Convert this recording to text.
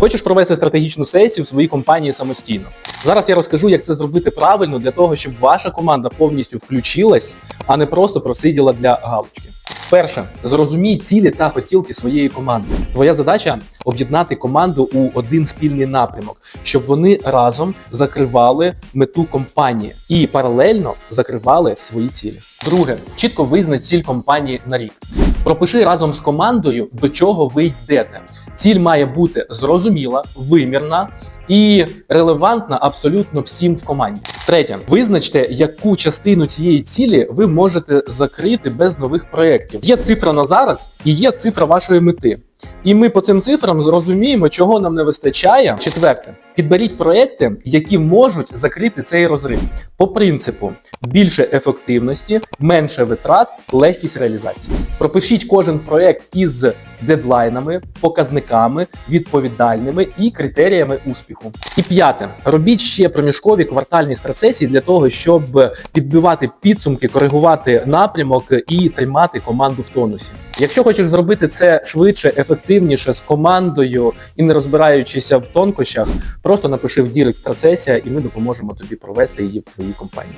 Хочеш провести стратегічну сесію в своїй компанії самостійно? Зараз я розкажу, як це зробити правильно для того, щоб ваша команда повністю включилась, а не просто просиділа для галочки. Перше, зрозумій цілі та хотілки своєї команди. Твоя задача об'єднати команду у один спільний напрямок, щоб вони разом закривали мету компанії і паралельно закривали свої цілі. Друге, чітко визнач ціль компанії на рік. Пропиши разом з командою, до чого ви йдете. Ціль має бути зрозуміла, вимірна і релевантна абсолютно всім в команді. Третє, визначте, яку частину цієї цілі ви можете закрити без нових проєктів. Є цифра на зараз і є цифра вашої мети. І ми по цим цифрам зрозуміємо, чого нам не вистачає. Четверте, підберіть проекти, які можуть закрити цей розрив. По принципу більше ефективності, менше витрат, легкість реалізації. Пропишіть кожен проект із дедлайнами, показниками, відповідальними і критеріями успіху. І п'яте, робіть ще проміжкові квартальні страцесії для того, щоб підбивати підсумки, коригувати напрямок і тримати команду в тонусі. Якщо хочеш зробити це швидше, ефективніше з командою і не розбираючися в тонкощах, просто напиши в Дірект процесія, і ми допоможемо тобі провести її в твоїй компанії.